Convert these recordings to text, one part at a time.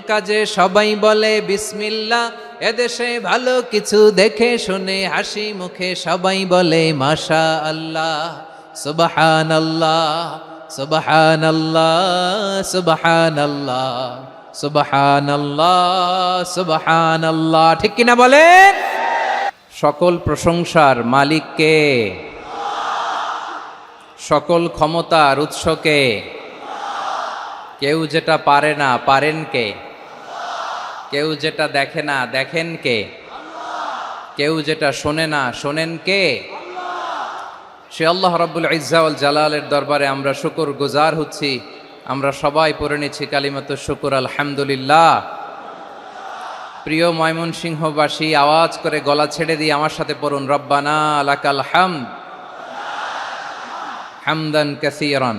কাজে সবাই বলে বিসমিল্লা এদেশে ভালো কিছু দেখে শুনে হাসি মুখে সবাই বলে মাশা আল্লাহ সুবহান আল্লাহ সুবহান আল্লাহ সুবহান আল্লাহ সুবহান আল্লাহ সুবহান আল্লাহ ঠিক কিনা বলেন? সকল প্রশংসার মালিককে, সকল ক্ষমতার উৎসকে কেউ যেটা পারে না, পারেন কে? কেউ যেটা দেখে না, দেখেন কে? কেউ যেটা শোনে না, শোনেন কে? সে আল্লাহ রাব্বুল ইজ্জাউল জালালের দরবারে আমরা শুকুর গুজার হচ্ছি। আমরা সবাই পড়ে নিচ্ছি কালিমাত শুকুর, আলহামদুলিল্লাহ। প্রিয় ময়মনসিংহবাসী, আওয়াজ করে গলা ছেড়ে দিয়ে আমার সাথে পড়ুন, রব্বানা লাকাল হামদ হামদান কাসীরান।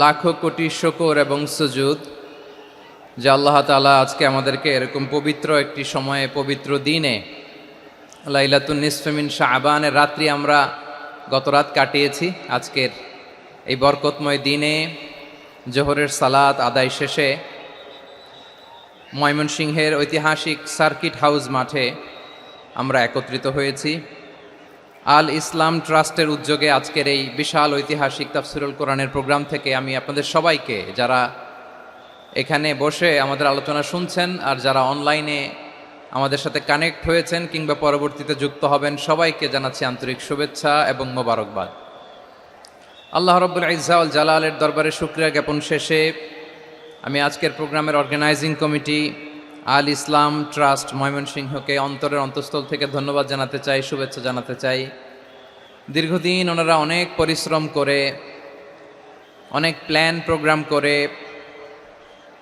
লাখো কোটি শকর এবং সুজুদ, যে আল্লাহ তাআলা আজকে আমাদেরকে এরকম পবিত্র একটি সময়ে, পবিত্র দিনে লাইলাতুন নিসফেমিন শাহবানের রাত্রি আমরা গত রাত কাটিয়েছি। আজকের এই বরকতময় দিনে জোহরের সালাত আদায় শেষে ময়মনসিংহের ঐতিহাসিক সার্কিট হাউস মাঠে আমরা একত্রিত হয়েছি। আল ইসলাম ট্রাস্টের উদ্যোগে আজকের এই বিশাল ঐতিহাসিক তাফসিরুল কোরআনের প্রোগ্রাম থেকে আমি আপনাদের সবাইকে, যারা এখানে বসে আমাদের আলোচনা শুনছেন আর যারা অনলাইনে আমাদের সাথে কানেক্ট হয়েছেন কিংবা পরবর্তীতে যুক্ত হবেন, সবাইকে জানাচ্ছি আন্তরিক শুভেচ্ছা এবং মোবারকবাদ। আল্লাহ রব্বুল ইজাউল জালালের দরবারে শুক্রিয়া জ্ঞাপন শেষে আমি আজকের প্রোগ্রামের organizing committee Al Islam trust ময়মনসিংহকে অন্তরের অন্তঃস্থল থেকে ধন্যবাদ জানাতে চাই, শুভেচ্ছা জানাতে চাই। দীর্ঘদিন ওনারা অনেক পরিশ্রম করে, অনেক প্ল্যান প্রোগ্রাম করে,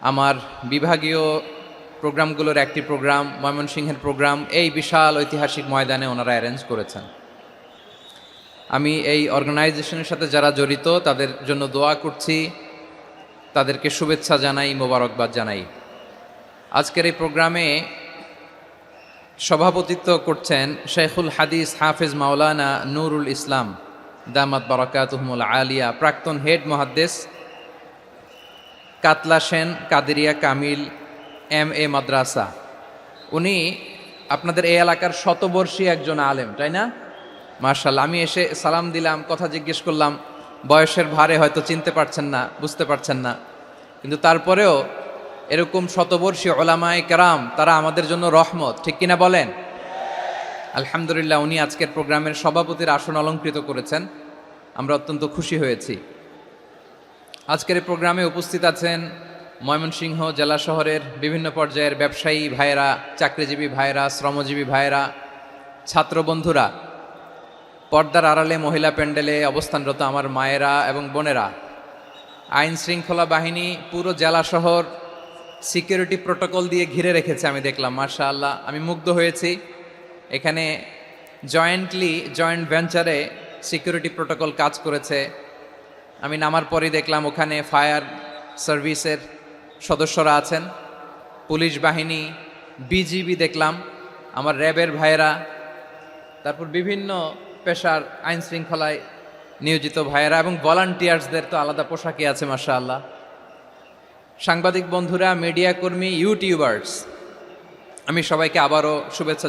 আমার বিভাগীয় প্রোগ্রামগুলোর একটি প্রোগ্রাম, ময়মনসিংহের প্রোগ্রাম, এই বিশাল ঐতিহাসিক ময়দানে ওনারা অ্যারেঞ্জ করেছেন। আমি এই অর্গানাইজেশনের সাথে যারা জড়িত, তাদের জন্য দোয়া করছি। তাদেরকে শুভেচ্ছা জানাই, মোবারকবাদ জানাই। আজকের এই প্রোগ্রামে সভাপতিত্ব করছেন শেখুল হাদিস হাফেজ মাওলানা নুরুল ইসলাম, দামাত বারাকাতুহমুল আলিয়া, প্রাক্তন হেড মহাদ্দেশ কাতলা সেন, কাদেরিয়া কামিল, এম এ মাদ্রাসা। উনি আপনাদের এই এলাকার শতবর্ষী একজন আলেম, তাই না? মার্শাল আমি এসে সালাম দিলাম, কথা জিজ্ঞেস করলাম, বয়সের ভারে হয়তো চিনতে পারছেন না, বুঝতে পারছেন না। কিন্তু তারপরেও এরকম শতবর্ষী ওলামায় কেরাম, তারা আমাদের জন্য রহমত, ঠিক কিনা বলেন? আলহামদুলিল্লাহ, উনি আজকের প্রোগ্রামের সভাপতির আসন অলঙ্কৃত করেছেন। আমরা অত্যন্ত খুশি হয়েছি। আজকের এই প্রোগ্রামে উপস্থিত আছেন ময়মনসিংহ জেলা শহরের বিভিন্ন পর্যায়ের ব্যবসায়ী ভাইয়েরা, চাকরিজীবী ভাইয়েরা, শ্রমজীবী ভাইয়েরা, ছাত্র বন্ধুরা। পর্দার আড়ালে মহিলা প্যান্ডেলে অবস্থানরত আমার মায়েরা এবং বোনেরা। আইন শৃঙ্খলা বাহিনী, পুরো জেলা শহর সিকিউরিটি প্রোটোকল দিয়ে ঘিরে রেখেছে, আমি দেখলাম মার্শা আল্লাহ আমি মুগ্ধ হয়েছি। এখানে জয়েন্টলি জয়েন্ট ভেঞ্চারে সিকিউরিটি প্রোটোকল কাজ করেছে। আমি নামার পরই দেখলাম, ওখানে ফায়ার সার্ভিসের সদস্যরা আছেন। পুলিশ বাহিনী বিজিবি দেখলাম, আমার র্যাবের ভাইয়েরা, তারপর বিভিন্ন পেশার আইন শৃঙ্খলায় নিয়োজিত ভাইয়েরা এবং ভলান্টিয়ার্সদের তো আলাদা পোশাকই আছে মাসা আল্লাহ সাংবাদিক বন্ধুরা মিডিয়া কর্মী ইউটিউবার্স আমি সবাইকে আবারও শুভেচ্ছা